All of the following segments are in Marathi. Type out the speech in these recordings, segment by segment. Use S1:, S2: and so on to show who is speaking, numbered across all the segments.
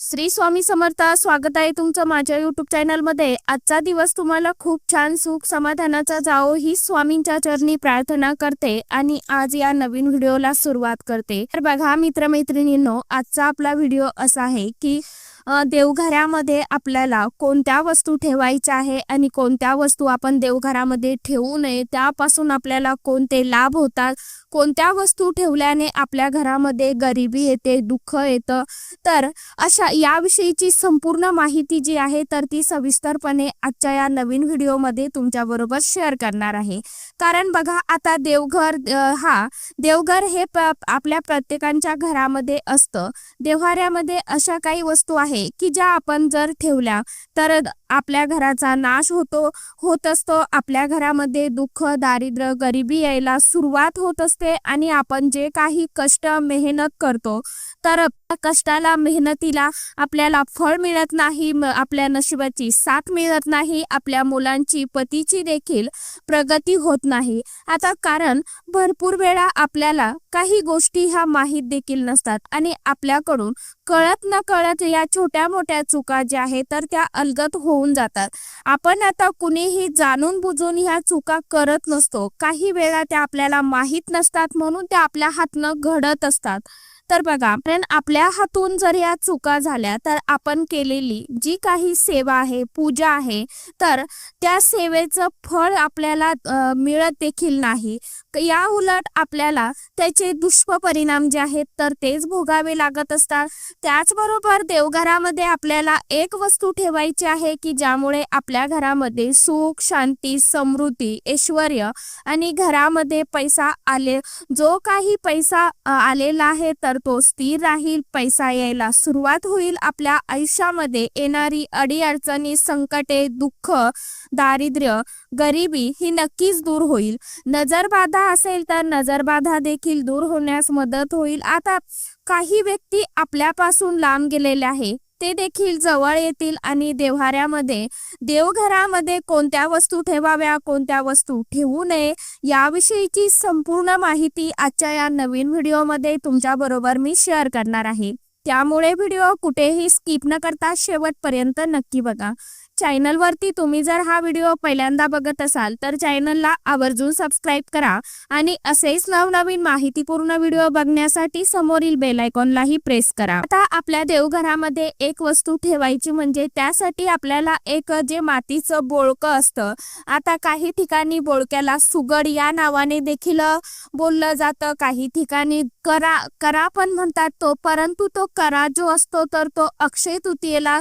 S1: श्री स्वामी समर्थ स्वागत आहे तुमचं माझ्या युट्यूब चॅनलमध्ये आजचा दिवस तुम्हाला खूप छान सुख समाधानाचा जाओ ही स्वामींच्या चरणी प्रार्थना करते आणि आज या नवीन व्हिडिओला सुरुवात करते. तर बघा मित्रमैत्रिणींनो आजचा आपला व्हिडिओ असा आहे की देवघरामध्ये आपल्याला कोणत्या वस्तू ठेवायच्या आहे आणि कोणत्या वस्तू आपण देवघरामध्ये ठेवू नये त्यापासून आपल्याला कोणते लाभ होतात कोणत्या वस्तू ठेवल्याने आपल्या घरामध्ये गरिबी येते दुःख येतं? तर अशा याविषयीची संपूर्ण माहिती जी आहे तर ती सविस्तरपणे आजच्या या नवीन व्हिडिओमध्ये तुमच्याबरोबर शेअर करणार आहे. कारण बघा आता देवघर हा देवघर हे आपल्या प्रत्येकांच्या घरामध्ये असतं. देव्हाऱ्यामध्ये अशा काही वस्तू आहे की ज्या आपण जर ठेवल्या तर आपल्या घराचा नाश होतो होत असतो. आपल्या घरामध्ये दुःख दारिद्र्य गरिबी यायला सुरुवात होत असते. आणि आपण जे काही कष्ट मेहनत करतो तर कष्टाला मेहनतीला आपल्याला फळ मिळत नाही आपल्या नशिबाची साथ मिळत नाही आपल्या मुलांची पतीची देखील प्रगती होत नाही. आता कारण भरपूर वेळा आपल्याला काही गोष्टी ह्या माहीत देखील नसतात आणि आपल्याकडून कळत न कळत या छोट्या मोठ्या चुका ज्या आहेत तर त्या अलगत होऊन जातात. आपण आता कुणीही जाणून बुजून ह्या चुका करत नसतो. काही वेळा त्या आपल्याला माहीत नसतात म्हणून त्या आपल्या हातनं घडत असतात. तर बघा कारण आपल्या हातून जर या चुका झाल्या तर आपण केलेली जी काही सेवा आहे पूजा आहे तर त्या सेवेचं फळ आपल्याला मिळत देखील नाही. या उलट आपल्याला त्याचे दुष्परिणाम जे आहेत तर तेच भोगावे लागत असतात. त्याचबरोबर देवघरामध्ये आपल्याला एक वस्तू ठेवायची आहे की ज्यामुळे आपल्या घरामध्ये सुख शांती समृद्धी ऐश्वर आणि घरामध्ये पैसा आले जो काही पैसा आलेला आहे तर तो स्थिर राहील पैसा यायला सुरुवात होईल. आपल्या आयुष्यामध्ये येणारी अडीअडचणी संकटे दुःख दारिद्र्य गरिबी ही नक्कीच दूर होईल. नजरबाधा असेल तर नजरबाधा देखील दूर होण्यास मदत होईल. आता काही व्यक्ती आपल्यापासून लांब गेलेले आहे. ते देखील जवळ येतील आणि देव्हाऱ्यामध्ये देवघरामध्ये कोणत्या वस्तू ठेवाव्या कोणत्या वस्तू ठेवू नये याविषयीची संपूर्ण माहिती आजच्या या नवीन व्हिडिओमध्ये तुमच्या बरोबर मी शेअर करणार आहे. त्यामुळे व्हिडिओ कुठेही स्किप न करता शेवटपर्यंत नक्की बघा. चॅनलवरती तुम्ही जर हा व्हिडिओ पहिल्यांदा बघत असाल तर चॅनलला आवर्जून सबस्क्राईब करा आणि असेच नवनवीन माहितीपूर्ण व्हिडिओ बघण्यासाठी समोरील बेल आयकॉनलाही प्रेस करा. आता आपल्या देवघरामध्ये एक वस्तू ठेवायची म्हणजे त्यासाठी आपल्याला एक जे मातीचं बोळकं असतं आता काही ठिकाणी बोळक्याला सुगड या नावाने देखील बोललं जातं काही ठिकाणी करा करा पण म्हणतात तो परंतु तो करा जो असतो तर तो अक्षय तृतीयेला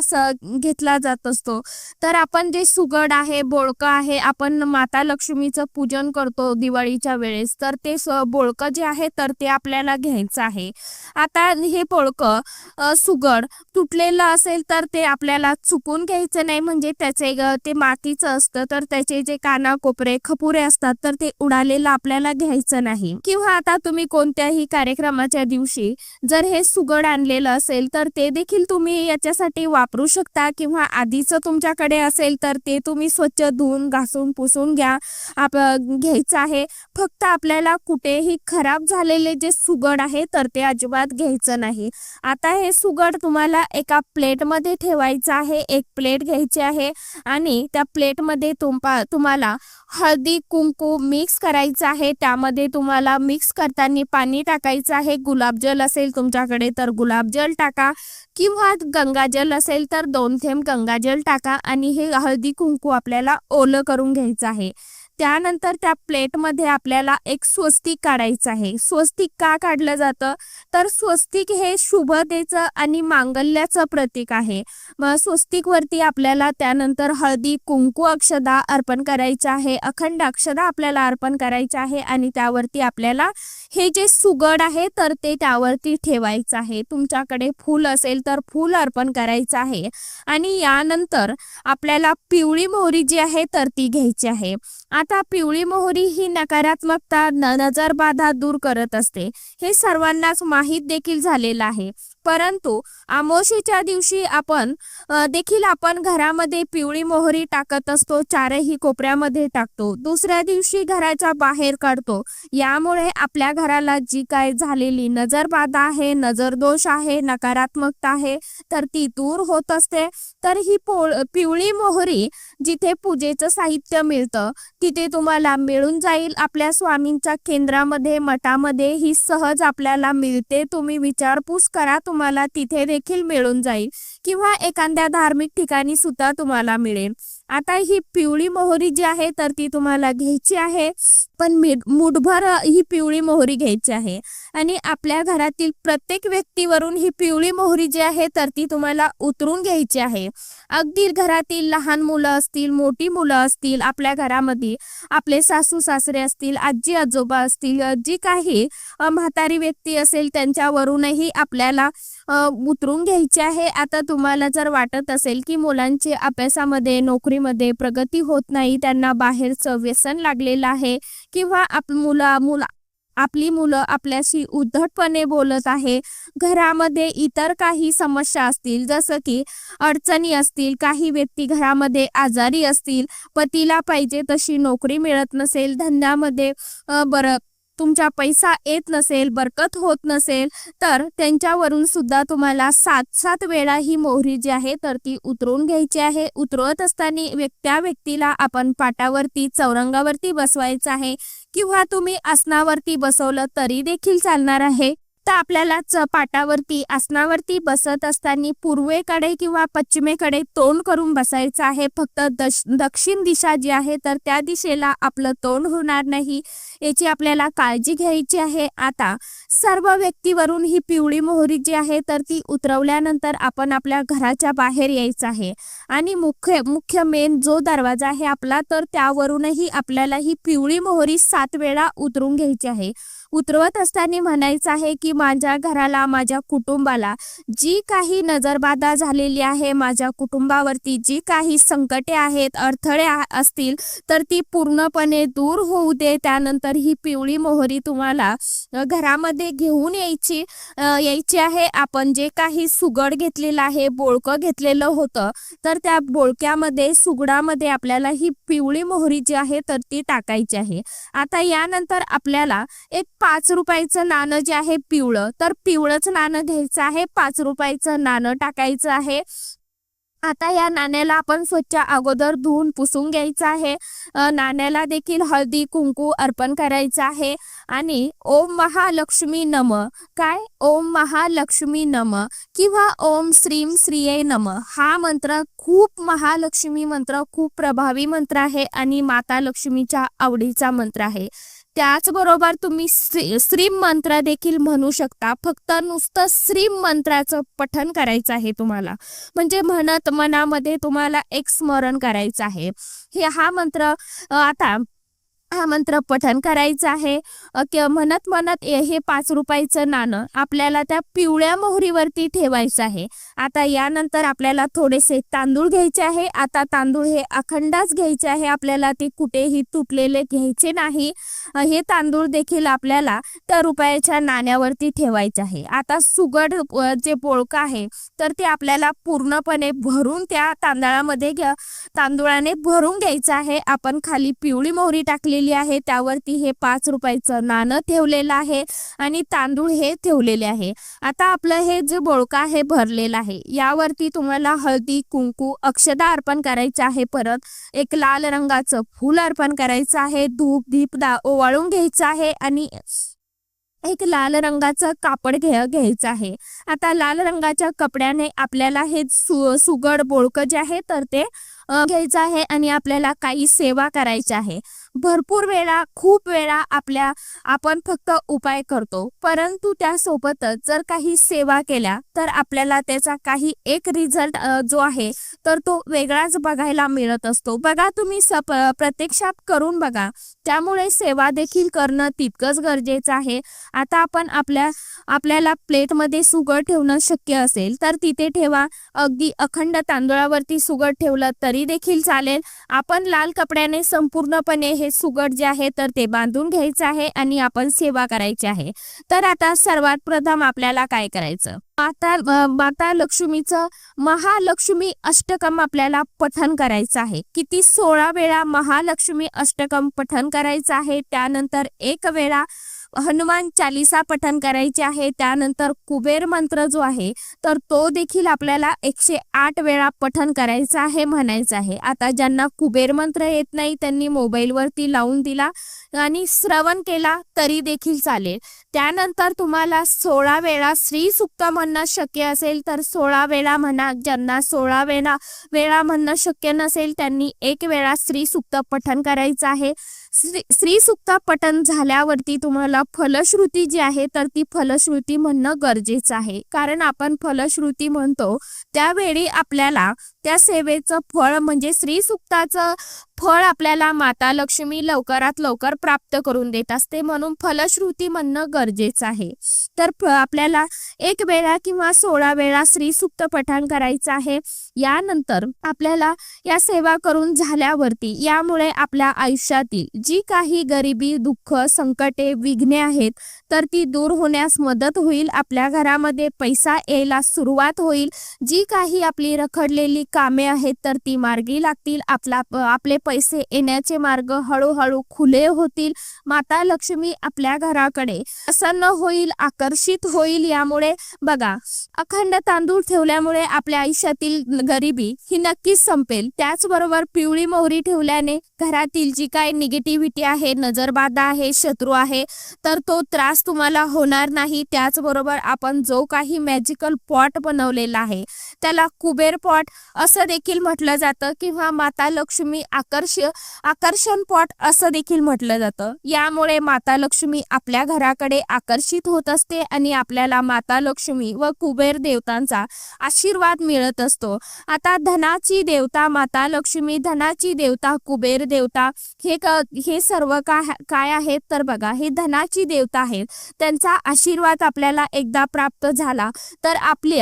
S1: घेतला जात असतो. तर आपण जे सुगड आहे बोळकं आहे आपण माता लक्ष्मीचं पूजन करतो दिवाळीच्या वेळेस तर ते बोळक बोळकं जे आहे तर ते आपल्याला घ्यायचं आहे. आता हे बोळकं सुगड तुटलेलं असेल तर ते आपल्याला चुकून घ्यायचं नाही म्हणजे त्याचे ते मातीचं असतं तर त्याचे जे काना कोपरे खपुरे असतात तर ते उडालेलं आपल्याला घ्यायचं नाही. किंवा आता तुम्ही कोणत्याही कार्य कार्यक्रमाच्या दिवशी जर हे सुगड आणलेलं असेल तर ते देखील तुम्ही याच्यासाठी वापरू शकता किंवा आधीचं तुमच्याकडे असेल तर ते तुम्ही स्वच्छ धुवून घासून पुसून घ्या. आप घ्यायचं आहे. फक्त आपल्याला कुठेही खराब झालेले जे सुगड आहे तर ते अजिबात घ्यायचं नाही. आता हे सुगड तुम्हाला एका प्लेटमध्ये ठेवायचं आहे. एक प्लेट घ्यायची आहे आणि त्या प्लेटमध्ये तुम्हाला हळदी कुंकू मिक्स करायचं आहे. त्यामध्ये तुम्हाला मिक्स करताना पाणी टाकायचं आहे. गुलाबजल असेल तुमच्याकडे तर गुलाबजल टाका. किंवा गंगाजल असेल तर दोन थेंब गंगाजल टाका. आणि हे हळदी कुंकू आपल्याला ओलं करून घ्यायचं आहे. त्यानंतर त्या प्लेटमध्ये आपल्याला एक स्वस्तिक काढायचं आहे. स्वस्तिक का काढलं जातं? तर स्वस्तिक हे शुभतेचं आणि मांगल्याचं प्रतीक आहे. मग स्वस्तिकवरती आपल्याला त्यानंतर हळदी कुंकू अक्षदा अर्पण करायचं आहे. अखंड अक्षदा आपल्याला अर्पण करायचं आहे आणि त्यावरती आपल्याला हे जे सुगड आहे तर ते त्यावरती ठेवायचं आहे. तुमच्याकडे फूल असेल तर फूल अर्पण करायचं आहे. आणि यानंतर आपल्याला पिवळी मोहरी जी आहे तर ती घ्यायची आहे. आता पिवळी मोहरी ही नकारात्मकता नजरबाधा दूर करत असते. हे सर्वांनाच माहीत देखील झालेलं आहे. परंतु आमोशीच्या दिवशी आपण देखील आपण घरामध्ये पिवळी मोहरी टाकत असतो चारही कोपऱ्यामध्ये टाकतो. दुसऱ्या दिवशी घराच्या बाहेर काढतो. यामुळे आपल्या घराला जी काय झालेली नजरबाधा आहे नजरदोष आहे नकारात्मकता आहे तर ती दूर होत असते. तर ही पोळ पिवळी मोहरी जिथे पूजेचं साहित्य मिळतं तिथे तुम्हाला मिळून जाईल. आपल्या स्वामींच्या केंद्रामध्ये मठामध्ये ही सहज आपल्याला मिळते. तुम्ही विचारपूस करा तुम्हाला तिथे देखील मिळून जाईल. किंवा एखाद्या धार्मिक ठिकाणी सुद्धा तुम्हाला मिळेल. आता ही पिवळी मोहरी जी आहे तर ती तुम्हाला घ्यायची आहे. पण मुठभर ही पिवळी मोहरी घ्यायची आहे. आणि आपल्या घरातील प्रत्येक व्यक्तीवरून ही पिवळी मोहरी जी आहे तर ती तुम्हाला उतरून घ्यायची आहे. अगदी घरातील लहान मुलं असतील मोठी मुलं असतील आपल्या घरामध्ये आपले सासू सासरे असतील आजी आजोबा असतील जी काही म्हातारी व्यक्ती असेल त्यांच्यावरूनही आपल्याला उतरून घ्यायची आहे. आता तुम्हाला जर वाटत असेल की मुलांचे अभ्यासामध्ये नोकरीमध्ये प्रगती होत नाही त्यांना बाहेरचं व्यसन लागलेलं आहे किंवा आप मुला मुला आपली मुलं आपल्याशी उद्धटपणे बोलत आहे घरामध्ये इतर काही समस्या असतील जसं की अडचणी असतील काही व्यक्ती घरामध्ये आजारी असतील पतीला पाहिजे तशी नोकरी मिळत नसेल धंद्यामध्ये बरं तुमचा पैसा येत नसेल बरकत होत नसेल तर त्यांच्यावरून सुद्धा तुम्हाला सात सात वेळा ही मोहरी जी आहे तर ती उतरवून घ्यायची आहे. उतरवत असताना त्या व्यक्तीला आपण पाटावरती चौरंगावरती बसवायचं आहे. किंवा तुम्ही आसनावरती बसवलं तरी देखील चालणार आहे. तर आपल्याला पाटावरती आसनावरती बसत असताना पूर्वेकडे किंवा पश्चिमेकडे तोंड करून बसायचं आहे. फक्त दश दक्षिण दिशा जी आहे तर त्या दिशेला आपलं तोंड होणार नाही याची आपल्याला काळजी घ्यायची आहे. आता सर्व व्यक्तीवरून ही पिवळी मोहरी जी आहे तर ती उतरवल्यानंतर आपण आपल्या घराच्या बाहेर यायचं आहे. आणि मुख्य मुख्य मेन जो दरवाजा आहे आपला तर त्यावरूनही आपल्याला ही पिवळी मोहरी सात वेळा उतरून घ्यायची आहे. उतरवत असताना म्हणायचं आहे की माझ्या घराला माझ्या कुटुंबाला जी काही नजरबाधा झालेली आहे माझ्या कुटुंबावरती जी काही संकटे आहेत अडथळे असतील तर ती पूर्णपणे दूर होऊ दे. त्यानंतर ही पिवळी मोहरी तुम्हाला घरामध्ये घेऊन यायची यायची आहे. आपण जे काही सुगड घेतलेलं आहे बोळकं घेतलेलं होतं तर त्या बोळक्यामध्ये सुगडामध्ये आपल्याला ही पिवळी मोहरी जी आहे तर ती टाकायची आहे. आता यानंतर आपल्याला एक पाच रुपयाचं नाणं जे आहे पिवळं तर पिवळंच नाणं घ्यायचं आहे पाच रुपयाचं नाणं टाकायचं आहे. आता या नाण्याला आपण स्वच्छ अगोदर धुवून पुसून घ्यायचं आहे. नाण्याला देखील हळदी कुंकू अर्पण करायचं आहे. आणि ओम महालक्ष्मी नम काय? ओम महालक्ष्मी नम किंवा ओम श्रीम श्रीये नम हा मंत्र खूप महालक्ष्मी मंत्र खूप प्रभावी मंत्र आहे आणि माता लक्ष्मीच्या आवडीचा मंत्र आहे. त्याचबरोबर तुम्ही श्री मंत्र देखील म्हणू शकता. फक्त नुसतं श्रीम मंत्राचं पठन करायचं आहे तुम्हाला. म्हणजे म्हणत मनामध्ये तुम्हाला एक स्मरण करायचं आहे. हे हा मंत्र आता हा मंत्र पठण करायचं आहे. म्हणत म्हणत हे पाच रुपयाचं नाणं आपल्याला त्या पिवळ्या मोहरीवरती ठेवायचं आहे. आता यानंतर आपल्याला थोडेसे तांदूळ घ्यायचे आहे. आता तांदूळ हे अखंडाच घ्यायचे आहे. आपल्याला ते कुठेही तुटलेले घ्यायचे नाही. हे तांदूळ देखील आपल्याला त्या रुपयाच्या नाण्यावरती ठेवायचे आहे. आता सुगड जे बोळकं आहे तर ते आपल्याला पूर्णपणे भरून त्या तांदळामध्ये तांदुळाने भरून घ्यायचं आहे. आपण खाली पिवळी मोहरी टाकली ठेवलेली आहे. त्यावरती हे पाच रुपयाचं नाणं ठेवलेलं आहे आणि तांदूळ हे ठेवलेले आहे. आता आपलं हे जे बोळकं आहे भरलेलं आहे यावरती तुम्हाला हळदी कुंकू अक्षदा अर्पण करायचं आहे परत. एक लाल रंगाचं फूल अर्पण करायचं आहे. धूप दीप दा ओवाळून घ्यायचं आहे आणि एक लाल रंगाचं कापड घ्या घ्यायचं आहे. आता लाल रंगाच्या कपड्याने आपल्याला हे सु सुगड बोळकं जे आहे तर ते घ्यायचं आहे आणि आपल्याला काही सेवा करायची आहे. भरपूर वेळा खूप वेळा आपल्या आपण फक्त उपाय करतो. परंतु त्यासोबतच जर काही सेवा केल्या तर आपल्याला त्याचा काही एक रिझल्ट जो आहे तर तो वेगळाच बघायला मिळत असतो. बघा तुम्ही सप प्रत्यक्षात करून बघा. त्यामुळे सेवा देखील करणं तितकंच गरजेचं आहे. आता आपण आपल्या आपल्याला प्लेटमध्ये सुगड ठेवणं शक्य असेल तर तिथे ठेवा. अगदी अखंड तांदूळावरती सुगड ठेवलं तरी तरी देखील चालेल. आपण लाल कपड्याने संपूर्णपणे हे सुगड जे आहे तर ते बांधून घ्यायचं आहे आणि आपण सेवा करायची आहे. तर आता सर्वात प्रथम आपल्याला काय करायचं? माता माता लक्ष्मीचं महालक्ष्मी अष्टकम आपल्याला पठन करायचं आहे. किती सोळा वेळा महालक्ष्मी अष्टकम पठन करायचं आहे. त्यानंतर एक वेळा हनुमान चालिसा पठन करायचे आहे. त्यानंतर कुबेर मंत्र जो आहे तर तो देखील आपल्याला एकशे आठ वेळा पठन करायचा आहे म्हणायचं आहे. आता ज्यांना कुबेर मंत्र येत नाही त्यांनी मोबाईलवरती लावून दिला आणि श्रवण केला तरी देखील चालेल. त्यानंतर तुम्हाला सोळा वेळा श्री सुक्त म्हणणं शक्य असेल तर सोळा वेळा म्हणा. ज्यांना सोळा वेळा वेळा म्हणणं शक्य नसेल त्यांनी एक वेळा श्री सुक्त पठन करायचं आहे. श्री सुक्ता सुक्त पठन झाल्यावरती तुम्हाला फलश्रुती जी आहे तर ती फलश्रुती म्हणणं गरजेचं आहे. कारण आपण फलश्रुती म्हणतो त्यावेळी आपल्याला त्या सेवेचं फळ म्हणजे श्री सुक्ताचं फळ आपल्याला माता लक्ष्मी लवकरात लवकर प्राप्त करून देत असते. म्हणून फलश्रुती म्हणणं गरजेचं आहे. तर फ- आपल्याला एक वेळा किंवा सोळा वेळा श्री सुक्त पठण करायचं आहे. यानंतर आपल्याला या सेवा करून झाल्यावरती यामुळे आपल्या आयुष्यातील जी काही गरिबी दुःख संकटे विघ्ने आहेत तर ती दूर होण्यास मदत होईल. आपल्या घरामध्ये पैसा यायला सुरुवात होईल. जी काही आपली रखडलेली कामे आहेत तर ती मार्गी लागतील. आपला आपले पैसे येण्याचे मार्ग हळूहळू खुले होतील. माता लक्ष्मी आपल्या घराकडे प्रसन्न होईल आकर्षित होईल. यामुळे बघा अखंड तांदूळ ठेवल्यामुळे आपल्या आयुष्यातील गरिबी ही नक्कीच संपेल. त्याचबरोबर पिवळी मोहरी ठेवल्याने घरातील जी काय निगेटिव्हिटी आहे नजरबाधा आहे शत्रू आहे तर तो त्रास तुम्हाला होणार नाही. त्याचबरोबर आपण जो काही मॅजिकल पॉट बनवलेला आहे त्याला कुबेर पॉट असं देखील म्हटलं जातं किंवा माता लक्ष्मी आकर्ष आकर्षण पॉट असं देखील म्हटलं जातं. यामुळे माता लक्ष्मी आपल्या घराकडे आकर्षित होत असते आणि आपल्याला माता लक्ष्मी व कुबेर देवतांचा आशीर्वाद मिळत असतो. आता धनाची देवता माता लक्ष्मी धनाची देवता कुबेर देवता हे क हे सर्व काय काय आहेत? तर बघा हे धनाची देवता आहेत. त्यांचा आशीर्वाद आपल्याला एकदा प्राप्त झाला तर आपली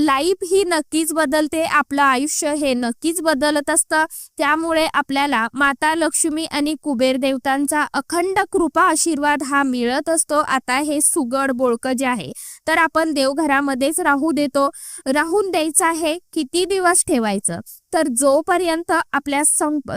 S1: लाईफ ही नक्कीच बदलते. आपलं आयुष्य हे नक्कीच बदलत असतं. त्यामुळे आपल्याला माता लक्ष्मी आणि कुबेर देवतांचा अखंड कृपा आशीर्वाद हा मिळत असतो. आता हे सुगड बोळकं जे आहे तर आपण देवघरामध्येच राहू देतो. राहून द्यायचं आहे किती दिवस ठेवायचं? तर जोपर्यंत आपल्या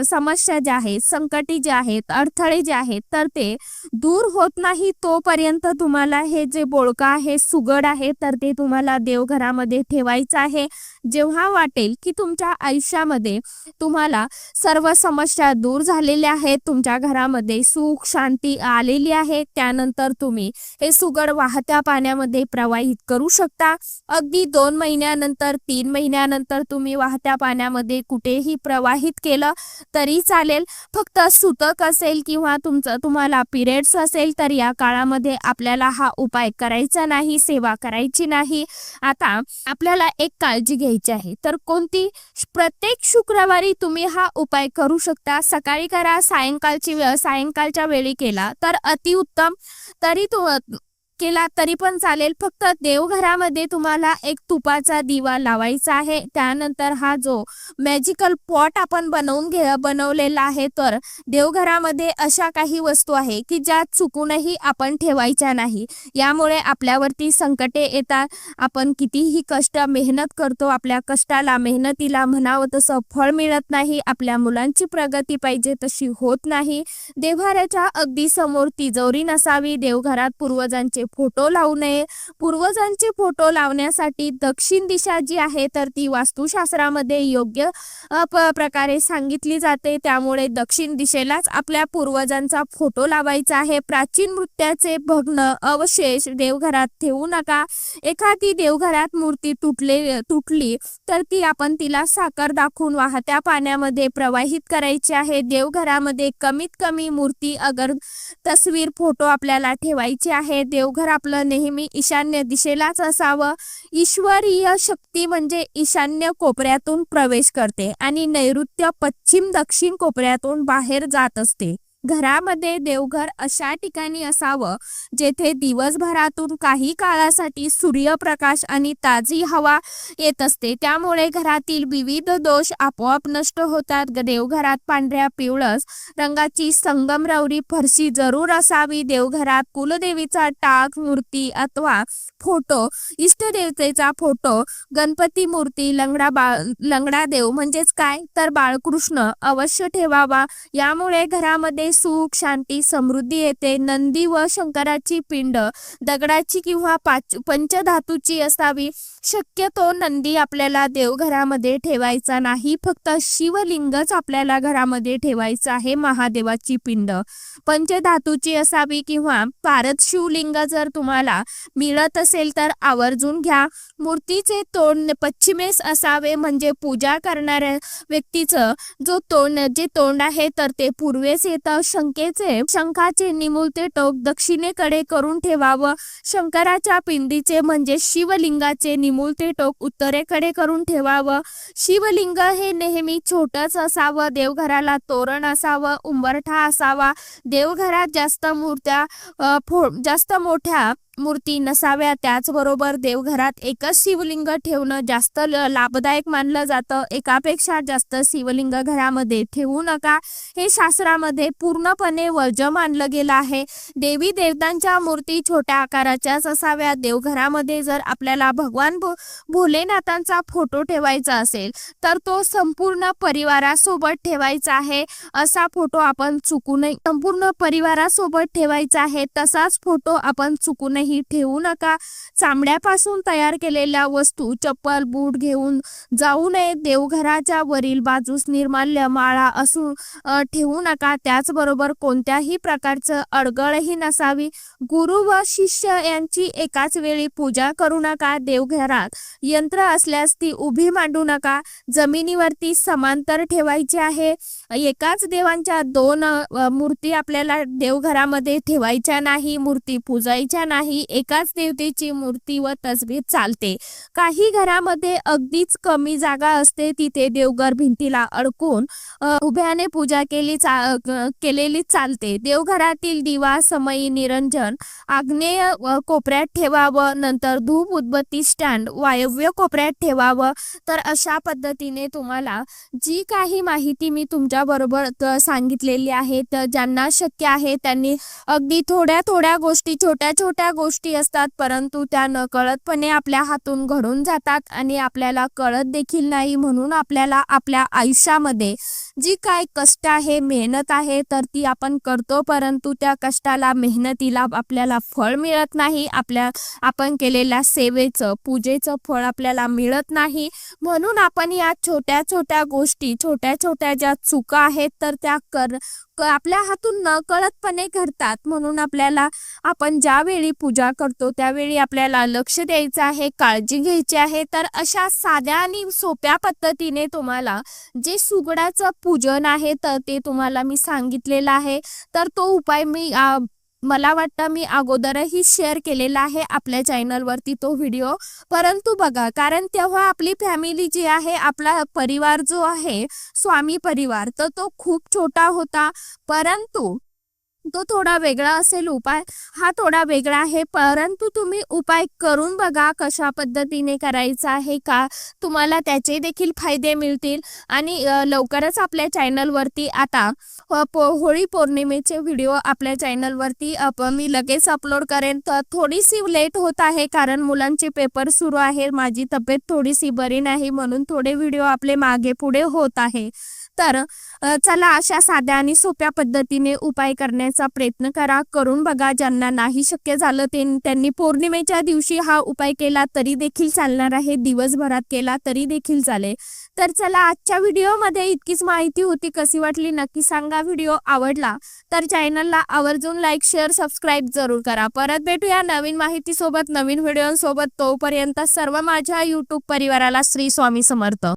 S1: समस्या ज्या आहेत संकटी जे आहेत अडथळे जे आहेत तर ते दूर होत नाही तोपर्यंत तुम्हाला हे जे बोळकं आहे सुगड आहे तर ते तुम्हाला देवघरामध्ये ठेवायचं आहे. जेव्हा वाटेल की तुमच्या आयुष्यामध्ये तुम्हाला सर्व समस्या दूर झालेल्या आहेत तुमच्या घरामध्ये सुख शांती आलेली आहे त्यानंतर तुम्ही हे सुगड वाहत्या पाण्यामध्ये प्रवाहित करू शकता. अगदी दोन महिन्यानंतर तीन महिन्यानंतर तुम्ही वाहत्या पाण्यामध्ये कुठेही प्रवाहित केलं तरी चालेल. फक्त सुतक असेल किंवा तुमचं तुम्हाला पिरियड्स असेल तर या काळामध्ये आपल्याला हा उपाय करायचा नाही सेवा करायची नाही. आता आपल्याला एक काळजी घ्यायची आहे. तर कोणती? प्रत्येक शुक्रवारी तुम्ही हा उपाय करू शकता. सकाळी करा सायंकाळची सायंकाळच्या वेळी केला तर अतिउत्तम. तरी तु केला तरी पण चालेल. फक्त देवघरामध्ये तुम्हाला एक तुपाचा दिवा लावायचा आहे. त्यानंतर हा जो मॅजिकल पॉट आपण बनवून घे बनवलेला आहे तर देवघरामध्ये अशा काही वस्तू आहे की ज्या चुकूनही आपण ठेवायच्या नाही. यामुळे आपल्यावरती संकटे येतात. आपण कितीही कष्ट मेहनत करतो आपल्या कष्टाला मेहनतीला म्हणावं तसं फळ मिळत नाही. आपल्या मुलांची प्रगती पाहिजे तशी होत नाही. देवघराच्या अगदी समोर तिजोरी नसावी. देवघरात पूर्वजांचे फोटो लावू नये. पूर्वजांचे फोटो लावण्यासाठी दक्षिण दिशा जी आहे तर ती वास्तुशास्त्रामध्ये योग्य प्रकारे सांगितली जाते. त्यामुळे दक्षिण दिशेलाच आपल्या पूर्वजांचा फोटो लावायचा आहे. प्राचीन नृत्याचे भग्न अवशेष देवघरात ठेवू नका. एखादी देवघरात मूर्ती तुटले तुटली तर ती आपण तिला साखर दाखवून वाहत्या पाण्यामध्ये प्रवाहित करायची आहे. देवघरामध्ये कमीत कमी मूर्ती अगर तस्वीर फोटो आपल्याला ठेवायची आहे. देवघर आपलं नेहमी ईशान्य दिशेलाच असावं. ईश्वरीय शक्ती म्हणजे ईशान्य कोपऱ्यातून प्रवेश करते आणि नैऋत्य पश्चिम दक्षिण कोपऱ्यातून बाहेर जात असते. घरामध्ये देवघर अशा ठिकाणी असावं जेथे दिवसभरातून काही काळासाठी सूर्यप्रकाश आणि ताजी हवा येत असते. त्यामुळे घरातील विविध दोष आपोआप नष्ट होतात. देवघरात पांढऱ्या पिवळस रंगाची संगमरवरी फरशी जरूर असावी. देवघरात कुलदेवीचा टाक मूर्ती अथवा फोटो इष्टदेवतेचा फोटो गणपती मूर्ती लंगडा बाळ लंगडा देव म्हणजेच काय? तर बाळकृष्ण अवश्य ठेवावा. यामुळे घरामध्ये सुख शांती समृद्धी येते. नंदी व शंकराची पिंड दगडाची किंवा पाच पंचधातूची असावी. शक्यतो नंदी आपल्याला देवघरामध्ये ठेवायचा नाही. फक्त शिवलिंगच आपल्याला घरामध्ये ठेवायचं आहे महादेवाची पिंड. पंचधातूची असावी किंवा पारद शिवलिंग जर तुम्हाला मिळत असेल तर आवर्जून घ्या. मूर्तीचे तोंड पश्चिमेस असावे म्हणजे पूजा करणाऱ्या व्यक्तीचं जो तोंड जे तोंड आहे तर ते पूर्वेस येतं. शंकेचे शंखाचे निमुळते टोक दक्षिणेकडे करून ठेवावं. शंकराच्या पिंडीचे म्हणजे शिवलिंगाचे निमुळते टोक उत्तरेकडे करून ठेवावं. शिवलिंग हे नेहमी छोटच असावं देवघराला तोरण असावं उंबरठा असावा. देवघरात जास्त मूर्त्या फो जास्त मोठ्या मूर्ती नसाव्या त्याचबरोबर देवघरात एकच शिवलिंग ठेवणं जास्त ल- लाभदायक मानलं जातं. एकापेक्षा जास्त शिवलिंग घरामध्ये ठेवू नका. हे शास्त्रामध्ये पूर्णपणे वर्ज मानलं गेलं आहे. देवी देवतांच्या मूर्ती छोट्या आकाराच्याच असाव्या. देवघरामध्ये जर आपल्याला भगवान भो भोलेनाथांचा फोटो ठेवायचा असेल तर तो संपूर्ण परिवारासोबत ठेवायचा आहे. असा फोटो आपण चुकूनही संपूर्ण परिवारासोबत ठेवायचा आहे. तसाच फोटो आपण चुकूनही ठेवू नका. चामड्यापासून तयार केलेल्या वस्तू चप्पल बूट घेऊन जाऊ नये. देवघराच्या वरील बाजूस निर्माल्य माळा असून ठेवू नका. त्याचबरोबर कोणत्याही प्रकारचं अडगळही नसावी. गुरु व शिष्य यांची एकाच वेळी पूजा करू नका. देवघरात यंत्र असल्यास ती उभी मांडू नका. जमिनीवरती समांतर ठेवायची आहे. एकाच देवांच्या दोन मूर्ती आपल्याला देवघरामध्ये ठेवायच्या नाही मूर्ती पूजायच्या नाही एकाच देवतेची मूर्ती व तसबीर चालते. काही घरामध्ये अगदीच कमी जागा असते तिथे देवघर भिंतीला अडकून उभ्याने पूजा केली चा केलेली चालते. देवघरातील दिवा समयी निरंजन आग्नेय कोपऱ्यात ठेवावं नंतर धूप उदबत्ती स्टँड वायव्य कोपऱ्यात ठेवावं. तर अशा पद्धतीने तुम्हाला जी काही माहिती मी तुमच्या बरोबर सांगितलेली आहे तर ज्यांना शक्य आहे त्यांनी अगदी थोड्या थोड्या गोष्टी छोट्या छोट्या गोष्टी असतात परंतु त्या नकळतपणे आपल्या हातून घडून जातात आणि आपल्याला कळत देखील नाही म्हणून आपल्याला आपल्या आयुष्यामध्ये जी काय कष्ट आहे मेहनत आहे तर ती आपण करतो परंतु त्या कष्टाला मेहनतीला आपल्याला फळ मिळत नाही. आपल्या आपण केलेल्या सेवेचं पूजेचं फळ आपल्याला मिळत नाही. म्हणून आपण या छोट्या छोट्या गोष्टी छोट्या छोट्या ज्या चुका आहेत तर त्या कर आपल्या हातून नकळतपणे घडतात. म्हणून आपल्याला आपण ज्यावेळी पूजा करतो त्यावेळी आपल्याला लक्ष द्यायचं आहे काळजी घ्यायची आहे. तर अशा साध्या आणि सोप्या पद्धतीने तुम्हाला जे सुगडाचं पूजन आहे तर ते तुम्हाला मी सांगितलेलं आहे. तर तो उपाय मी मला वाटतं मी अगोदरही शेअर केलेला आहे आपल्या चॅनलवरती तो व्हिडिओ परंतु बघा कारण तेव्हा आपली फॅमिली जी आहे आपला परिवार जो आहे स्वामी परिवार तर तो खूप छोटा होता. परंतु तो थोडा वेगळा असेल उपाय हा थोडा वेगळा आहे. परंतु तुम्ही उपाय करून बघा कशा पद्धतीने करायचा आहे का? तुम्हाला त्याचे देखील फायदे मिळतील. आणि लवकरच आपल्या चॅनलवरती आता पो होळी पौर्णिमेचे व्हिडिओ आपल्या चॅनलवरती अप मी लगेच अपलोड करेन. तर थोडीशी लेट होत आहे कारण मुलांचे पेपर सुरू आहे माझी तब्येत थोडीशी बरी नाही म्हणून थोडे व्हिडिओ आपले मागे पुढे होत आहे. तर चला अशा साध्या आणि सोप्या पद्धतीने उपाय करण्याचा प्रयत्न करा. करून बघा ज्यांना नाही शक्य झालं ते त्यांनी पौर्णिमेच्या दिवशी हा उपाय केला तरी देखील चालणार आहे. दिवसभरात केला तरी देखील चालेल. तर चला आजच्या व्हिडिओमध्ये इतकीच माहिती होती. कशी वाटली नक्की सांगा. व्हिडिओ आवडला तर चॅनलला आवर्जून लाईक शेअर सबस्क्राईब जरूर करा. परत भेटूया नवीन माहितीसोबत नवीन व्हिडिओसोबत. तोपर्यंत सर्व माझ्या यूट्यूब परिवाराला श्री स्वामी समर्थ.